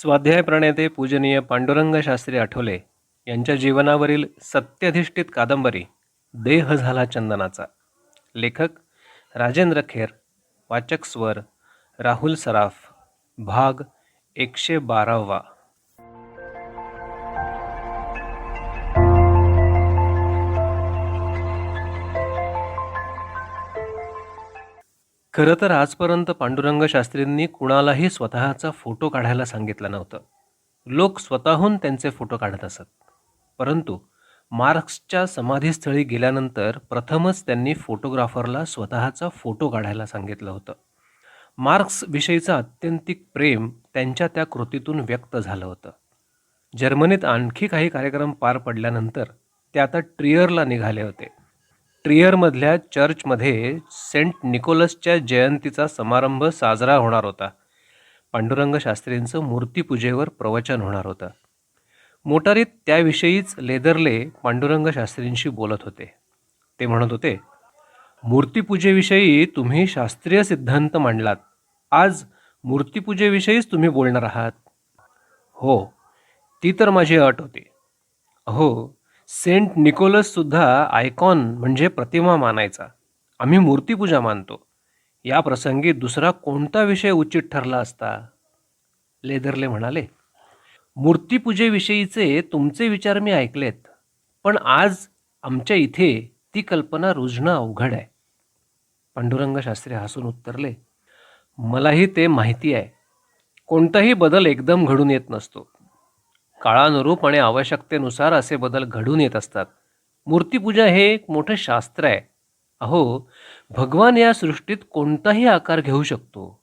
स्वाध्याय प्रणेते पूजनीय पांडुरंग शास्त्री आठवले यांच्या जीवनावरील सत्यधिष्ठित कादंबरी देह झाला चंदनाचा. लेखक राजेंद्र खेर वाचक स्वर राहुल सराफ भाग एकशे बारावा. खरं तर आजपर्यंत पांडुरंग शास्त्रींनी कुणालाही स्वतःचा फोटो काढायला सांगितलं नव्हतं. लोक स्वतःहून त्यांचे फोटो काढत असत. परंतु मार्क्सच्या समाधीस्थळी गेल्यानंतर प्रथमच त्यांनी फोटोग्राफरला स्वतःचा फोटो काढायला सांगितलं होतं. मार्क्सविषयीचं अत्यंतिक प्रेम त्यांच्या त्या कृतीतून व्यक्त झालं होतं. जर्मनीत आणखी काही कार्यक्रम पार पडल्यानंतर ते आता ट्रियरला निघाले होते. ट्रियरमधल्या चर्चमध्ये सेंट निकोलसच्या जयंतीचा समारंभ साजरा होणार होता. पांडुरंग शास्त्रींचं मूर्तीपूजेवर प्रवचन होणार होतं. मोटारीत त्याविषयीच लेदरले पांडुरंग शास्त्रींशी बोलत होते. ते म्हणत होते मूर्तीपूजेविषयी तुम्ही शास्त्रीय सिद्धांत मांडलात. आज मूर्तीपूजेविषयीच तुम्ही बोलणार आहात. हो ती तर माझी अट होती. अहो सेंट निकोलससुद्धा आयकॉन म्हणजे प्रतिमा मानायचा. आम्ही मूर्तीपूजा मानतो. या प्रसंगी दुसरा कोणता विषय उचित ठरला असता? लेदरले म्हणाले मूर्तीपूजेविषयीचे तुमचे विचार मी ऐकलेत पण आज आमच्या इथे ती कल्पना रुजणं अवघड आहे. पांडुरंग शास्त्री हसून उत्तरले मलाही ते माहिती आहे. कोणताही बदल एकदम घडून येत नसतो. काळानुरूप आणि आवश्यकतेनुसार असे बदल घडून येत असतात. मूर्तीपूजा हे एक मोठं शास्त्र आहे. अहो भगवान या सृष्टीत कोणताही आकार घेऊ शकतो.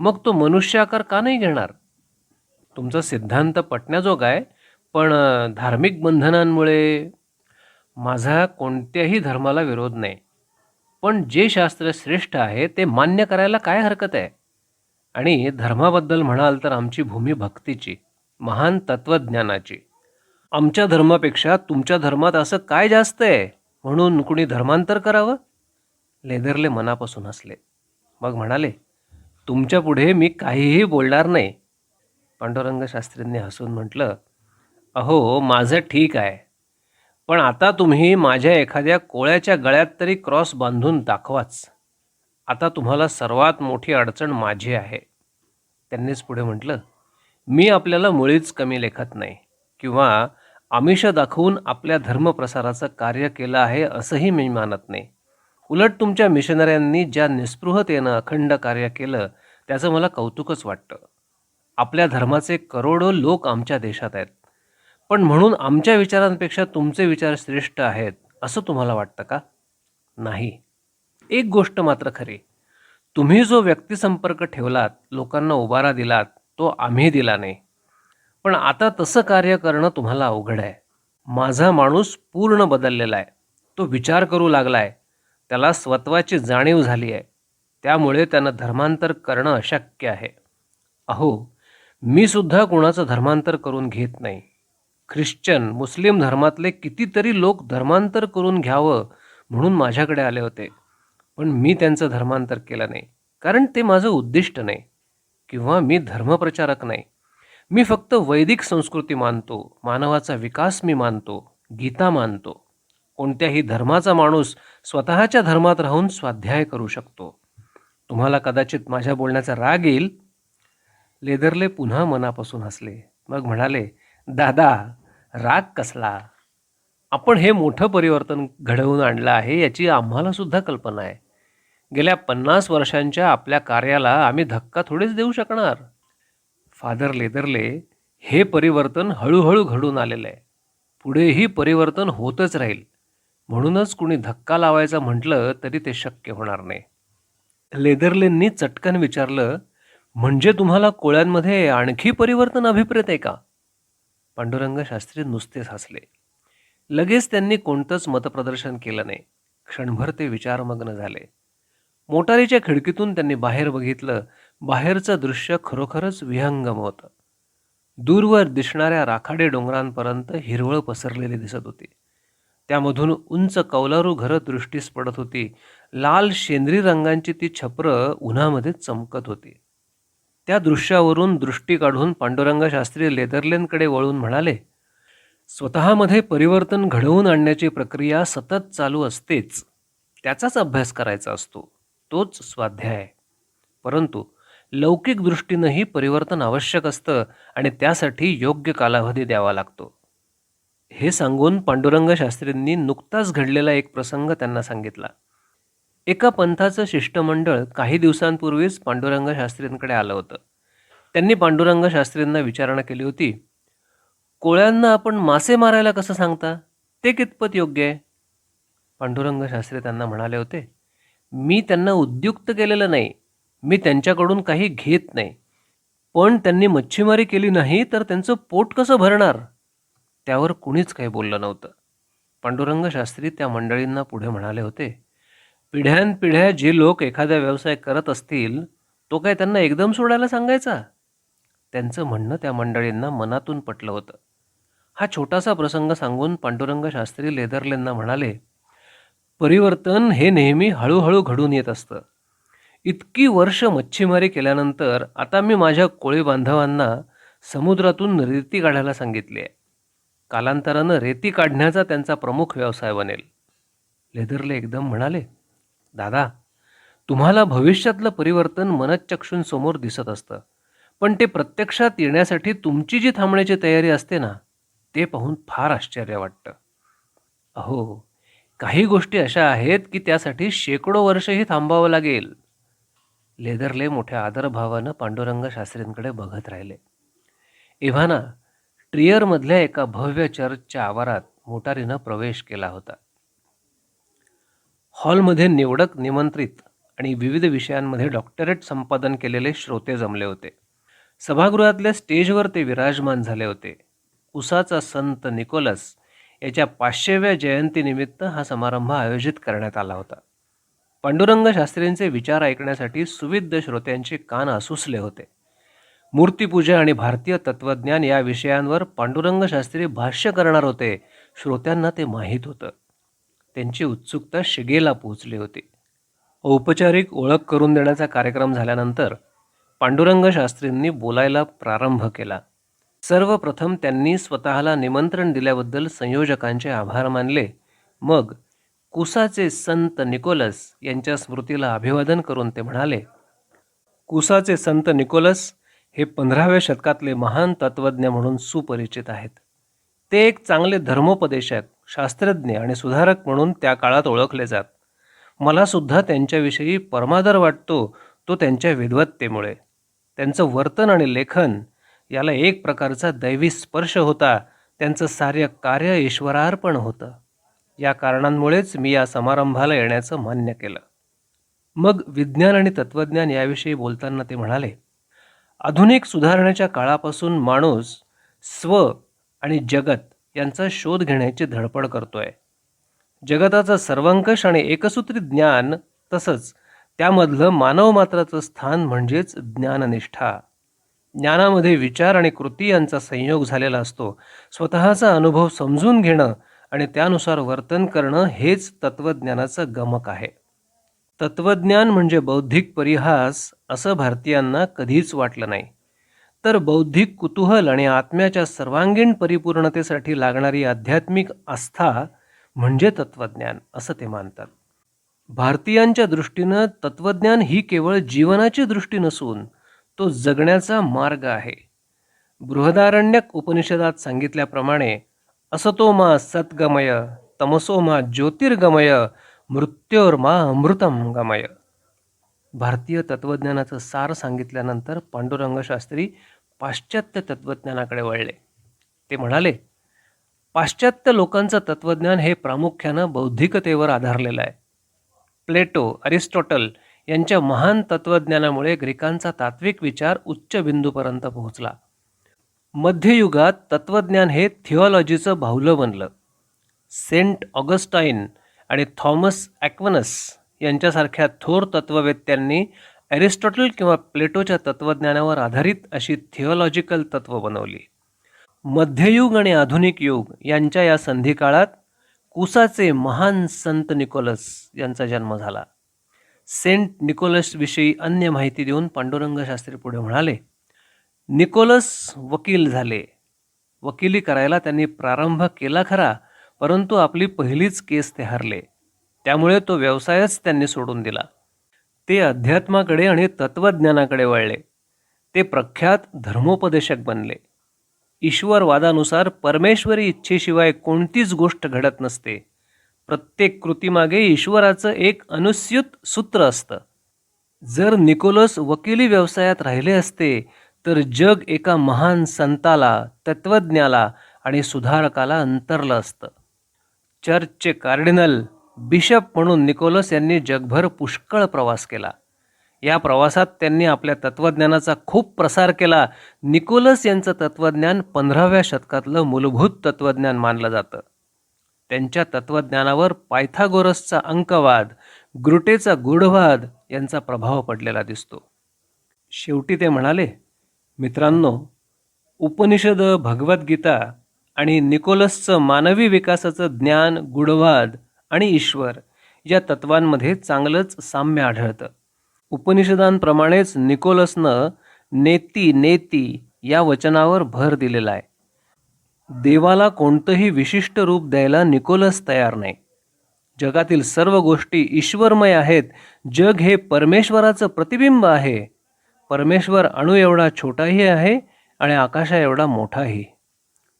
मग तो मनुष्य आकार का नाही घेणार? तुमचा सिद्धांत पटण्याजोगा आहे पण धार्मिक बंधनांमुळे माझा कोणत्याही धर्माला विरोध नाही. पण जे शास्त्र श्रेष्ठ आहे ते मान्य करायला काय हरकत आहे? आणि धर्माबद्दल म्हणाल तर आमची भूमी भक्तीची. महान तत्त्वज्ञानाची आमच्या धर्मापेक्षा तुमच्या धर्मात असं काय जास्त आहे? म्हणून कुणी धर्मांतर करावं? लेदरले मनापासून हसले. मग म्हणाले तुमच्यापुढे मी काहीही बोलणार नाही. पांडुरंग शास्त्रींनी हसून म्हटलं अहो माझं ठीक आहे. पण आता तुम्ही माझ्या एखाद्या कोळ्याच्या गळ्यात तरी क्रॉस बांधून दाखवाच. आता तुम्हाला सर्वात मोठी अडचण माझी आहे. त्यांनीच पुढे म्हटलं मी आपल्याला मुळीच कमी लेखत नाही. किंवा आमिष दाखवून आपल्या धर्मप्रसाराचं कार्य केलं आहे असंही मी मानत नाही. उलट तुमच्या मिशनऱ्यांनी ज्या निस्पृहतेनं अखंड कार्य केलं त्याचं मला कौतुकच वाटतं. आपल्या धर्माचे करोडो लोक आमच्या देशात आहेत. पण म्हणून आमच्या विचारांपेक्षा तुमचे विचार श्रेष्ठ आहेत असं तुम्हाला वाटतं का? नाही. एक गोष्ट मात्र खरी. तुम्ही जो व्यक्तिसंपर्क ठेवलात लोकांना उभारा दिलात तो आम्ही दिला नाही. पण आता तसं कार्य करणं तुम्हाला अवघड आहे. माझा माणूस पूर्ण बदललेला आहे. तो विचार करू लागला आहे त्याला स्वत्वाची जाणीव झाली आहे. त्यामुळे त्यानं धर्मांतर करणं अशक्य आहे. अहो मी सुद्धा कुणाचं धर्मांतर करून घेत नाही. ख्रिश्चन मुस्लिम धर्मातले कितीतरी लोक धर्मांतर करून घ्यावं म्हणून माझ्याकडे आले होते. पण मी त्यांचं धर्मांतर केलं नाही. कारण ते माझं उद्दिष्ट नाही. किंवा मी धर्मप्रचारक नाही. मी फक्त वैदिक संस्कृती मानतो मानवाचा विकास मी मानतो गीता मानतो. कोणत्याही धर्माचा माणूस स्वतःच्या धर्मात राहून स्वाध्याय करू शकतो. तुम्हाला कदाचित माझ्या बोलण्याचा राग येईल. लेदरले पुन्हा मनापासून हसले. मग म्हणाले दादा राग कसला? आपण हे मोठं परिवर्तन घडवून आणलं आहे याची आम्हाला सुद्धा कल्पना आहे. गेल्या पन्नास वर्षांच्या आपल्या कार्याला आम्ही धक्का थोडेच देऊ शकणार. फादर लेदरले हे परिवर्तन हळूहळू घडून आलेलं आहे. पुढेही परिवर्तन होतच राहील. म्हणूनच कुणी धक्का लावायचा म्हटलं तरी ते शक्य होणार नाही. लेदरलेंनी चटकन विचारलं म्हणजे तुम्हाला कोळ्यांमध्ये आणखी परिवर्तन अभिप्रेत आहे का? पांडुरंग शास्त्री नुसतेच हसले. लगेच त्यांनी कोणतंच मतप्रदर्शन केलं नाही. क्षणभर ते विचारमग्न झाले. मोटारीच्या खिडकीतून त्यांनी बाहेर बघितलं बाहेरचं दृश्य खरोखरच विहंगम होतं. दूरवर दिसणाऱ्या राखाडे डोंगरांपर्यंत हिरवळ पसरलेली दिसत होती. त्यामधून उंच कौलारू घरं दृष्टीस पडत होती. लाल शेंद्री रंगांची ती छपरं उन्हामध्ये चमकत होती. त्या दृश्यावरून दृष्टी काढून पांडुरंग शास्त्री लेदरलेनकडे वळून म्हणाले स्वतःमध्ये परिवर्तन घडवून आणण्याची प्रक्रिया सतत चालू असतेच. त्याचाच अभ्यास करायचा असतो. तोच स्वाध्याय आहे. परंतु लौकिक दृष्टीनंही परिवर्तन आवश्यक असतं आणि त्यासाठी योग्य कालावधी द्यावा लागतो. हे सांगून पांडुरंग शास्त्रींनी नुकताच घडलेला एक प्रसंग त्यांना सांगितला. एका पंथाचं शिष्टमंडळ काही दिवसांपूर्वीच पांडुरंग शास्त्रींकडे आलं होतं. त्यांनी पांडुरंग शास्त्रींना विचारणा केली होती कोळ्यांना आपण मासे मारायला कसं सांगता? ते कितपत योग्य आहे? पांडुरंग शास्त्री त्यांना म्हणाले होते मी त्यांना उद्युक्त केलेलं नाही. मी त्यांच्याकडून काही घेत नाही. पण त्यांनी मच्छीमारी केली नाही तर त्यांचं पोट कसं भरणार? त्यावर कुणीच काही बोललं नव्हतं. पांडुरंग शास्त्री त्या मंडळींना पुढे म्हणाले होते पिढ्यानपिढ्या जे लोक एखादा व्यवसाय करत असतील तो काय त्यांना एकदम सोडायला सांगायचा? त्यांचं म्हणणं त्या मंडळींना मनातून पटलं होतं. हा छोटासा प्रसंग सांगून पांडुरंग शास्त्री लेदरलेंना म्हणाले परिवर्तन हे नेहमी हळूहळू घडून येत असतं. इतकी वर्ष मच्छीमारी केल्यानंतर आता मी माझ्या कोळी बांधवांना समुद्रातून रेती काढायला सांगितली आहे कालांतरानं रेती काढण्याचा त्यांचा प्रमुख व्यवसाय बनेल. लेदरले एकदम म्हणाले दादा तुम्हाला भविष्यातलं परिवर्तन मनच्चक्षूंसमोर दिसत असतं. पण ते प्रत्यक्षात येण्यासाठी तुमची जी थांबण्याची तयारी असते ना ते पाहून फार आश्चर्य वाटतं. अहो काही गोष्टी अशा आहेत की त्यासाठी शेकडो वर्षही थांबावं लागेल. लेदरले मोठ्या आदरभावानं पांडुरंग शास्त्रींकडे बघत राहिले. इव्हाना ट्रियरमधल्या एका भव्य चर्चच्या आवारात मोटारीनं प्रवेश केला होता. हॉलमध्ये निवडक निमंत्रित आणि विविध विषयांमध्ये डॉक्टरेट संपादन केलेले श्रोते जमले होते. सभागृहातल्या स्टेजवर ते विराजमान झाले होते. उसाचा संत निकोलस याच्या पाचशेव्या जयंतीनिमित्त हा समारंभ आयोजित करण्यात आला होता. पांडुरंग शास्त्रींचे विचार ऐकण्यासाठी सुविध श्रोत्यांचे कान आसुसले होते. मूर्तीपूजा आणि भारतीय तत्त्वज्ञान या विषयांवर पांडुरंग शास्त्री भाष्य करणार होते श्रोत्यांना ते माहीत होतं. त्यांची उत्सुकता शिगेला पोहोचली होती. औपचारिक ओळख करून देण्याचा कार्यक्रम झाल्यानंतर पांडुरंग शास्त्रींनी बोलायला प्रारंभ केला. सर्वप्रथम त्यांनी स्वतःला निमंत्रण दिल्याबद्दल संयोजकांचे आभार मानले. मग कुसाचे संत निकोलस यांच्या स्मृतीला अभिवादन करून ते म्हणाले कुसाचे संत निकोलस हे पंधराव्या शतकातले महान तत्त्वज्ञ म्हणून सुपरिचित आहेत. ते एक चांगले धर्मोपदेशक शास्त्रज्ञ आणि सुधारक म्हणून त्या काळात ओळखले जात. मला सुद्धा त्यांच्याविषयी परमादर वाटतो तो त्यांच्या विद्वत्तेमुळे. त्यांचं वर्तन आणि लेखन याला एक प्रकारचा दैवी स्पर्श होता. त्यांचं सार्य कार्य ईश्वरार्पण होतं. या कारणांमुळेच मी या समारंभाला येण्याचं मान्य केलं. मग विज्ञान आणि तत्त्वज्ञान याविषयी बोलताना ते म्हणाले आधुनिक सुधारण्याच्या काळापासून माणूस स्व आणि जगत यांचा शोध घेण्याची धडपड करतोय. जगताचं सर्वंकष आणि एकसूत्री ज्ञान तसंच त्यामधलं मानवमात्राचं स्थान म्हणजेच ज्ञाननिष्ठा. ज्ञानामध्ये विचार आणि कृती यांचा संयोग झालेला असतो. स्वतःचा अनुभव समजून घेणं आणि त्यानुसार वर्तन करणं हेच तत्त्वज्ञानाचं गमक आहे. तत्त्वज्ञान म्हणजे बौद्धिक परिहास असं भारतीयांना कधीच वाटलं नाही. तर बौद्धिक कुतूहल आणि आत्म्याच्या सर्वांगीण परिपूर्णतेसाठी लागणारी आध्यात्मिक आस्था म्हणजे तत्त्वज्ञान असं ते मानतात. भारतीयांच्या दृष्टीनं तत्त्वज्ञान ही केवळ जीवनाची दृष्टी नसून तो जगण्याचा मार्ग आहे. बृहदारण्यक उपनिषदात सांगितल्याप्रमाणे असतो मा सद्गमय तमसो मा ज्योतिर्गमय मृत्योर्मा अमृतम गमय. भारतीय तत्त्वज्ञानाचं सार सांगितल्यानंतर पांडुरंगशास्त्री पाश्चात्य तत्त्वज्ञानाकडे वळले. ते म्हणाले पाश्चात्य लोकांचं तत्त्वज्ञान हे प्रामुख्यानं बौद्धिकतेवर आधारलेलं आहे. प्लेटो अरिस्टॉटल यांच्या महान तत्त्वज्ञानामुळे ग्रीकांचा तात्विक विचार उच्च बिंदूपर्यंत पोहोचला. मध्ययुगात तत्त्वज्ञान हे थिओलॉजीचं बाहुलं बनलं. सेंट ऑगस्टाईन आणि थॉमस ॲक्वनस यांच्यासारख्या थोर तत्त्ववेत्यांनी ॲरिस्टॉटल किंवा प्लेटोच्या तत्त्वज्ञानावर आधारित अशी थिओलॉजिकल तत्त्व बनवली. मध्ययुग आणि आधुनिक युग यांच्या या संधिकाळात कुसाचे महान संत निकोलस यांचा जन्म झाला. सेंट निकोलसविषयी अन्य माहिती देऊन पांडुरंग शास्त्री पुढे म्हणाले निकोलस वकील झाले. वकिली करायला त्यांनी प्रारंभ केला खरा परंतु आपली पहिलीच केस ते हरले. त्यामुळे तो व्यवसायच त्यांनी सोडून दिला. ते अध्यात्माकडे आणि तत्त्वज्ञानाकडे वळले. ते प्रख्यात धर्मोपदेशक बनले. ईश्वरवादानुसार परमेश्वरी इच्छेशिवाय कोणतीच गोष्ट घडत नसते. प्रत्येक कृतीमागे ईश्वराचं एक अनुस्यूत सूत्र असतं. जर निकोलस वकिली व्यवसायात राहिले असते तर जग एका महान संताला तत्त्वज्ञाला आणि सुधारकाला अंतरलं असतं. चर्चचे कार्डिनल बिशप म्हणून निकोलस यांनी जगभर पुष्कळ प्रवास केला. या प्रवासात त्यांनी आपल्या तत्त्वज्ञानाचा खूप प्रसार केला. निकोलस यांचं तत्त्वज्ञान पंधराव्या शतकातलं मूलभूत तत्त्वज्ञान मानलं जातं. त्यांच्या तत्त्वज्ञानावर पायथागोरसचा अंकवाद ग्रुटेचा गूढवाद यांचा प्रभाव पडलेला दिसतो. शेवटी ते म्हणाले मित्रांनो उपनिषद भगवद्गीता आणि निकोलसचं मानवी विकासाचं ज्ञान गुढवाद आणि ईश्वर या तत्वांमध्ये चांगलंच साम्य आढळतं. उपनिषदांप्रमाणेच निकोलसनं नेती नेती या वचनावर भर दिलेला आहे. देवाला कोणतंही विशिष्ट रूप द्यायला निकोलस तयार नाही. जगातील सर्व गोष्टी ईश्वरमय आहेत. जग हे परमेश्वराचं प्रतिबिंब आहे. परमेश्वर अणू एवढा छोटाही आहे आणि आकाशा एवढा मोठाही.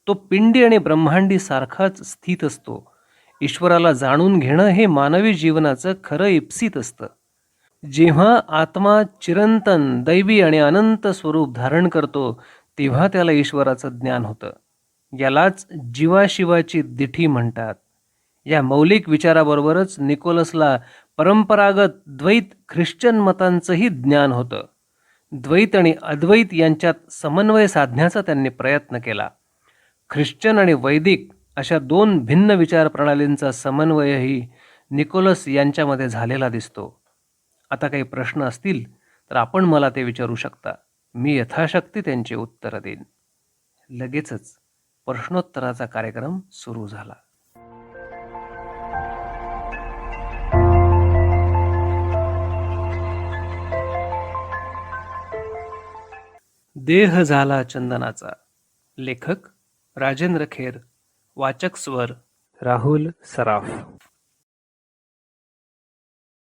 तो पिंडी आणि ब्रह्मांडी सारखाच स्थित असतो. ईश्वराला जाणून घेणं हे मानवी जीवनाचं खरं इप्सित असतं. जेव्हा आत्मा चिरंतन दैवी आणि अनंत स्वरूप धारण करतो तेव्हा त्याला ईश्वराचं ज्ञान होतं. यालाच जीवाशिवाची दिठी म्हणतात. या मौलिक विचाराबरोबरच निकोलसला परंपरागत द्वैत ख्रिश्चन मतांचंही ज्ञान होतं. द्वैत आणि अद्वैत यांच्यात समन्वय साधण्याचा त्यांनी प्रयत्न केला. ख्रिश्चन आणि वैदिक अशा दोन भिन्न विचारप्रणालींचा समन्वयही निकोलस यांच्यामध्ये झालेला दिसतो. आता काही प्रश्न असतील तर आपण मला ते विचारू शकता. मी यथाशक्ती त्यांची उत्तरं देईन. लगेचच. प्रश्नोत्तराचा कार्यक्रम सुरू झाला. देह झाला चंदनाचा. लेखक राजेंद्र खेर. वाचक स्वर राहुल सराफ.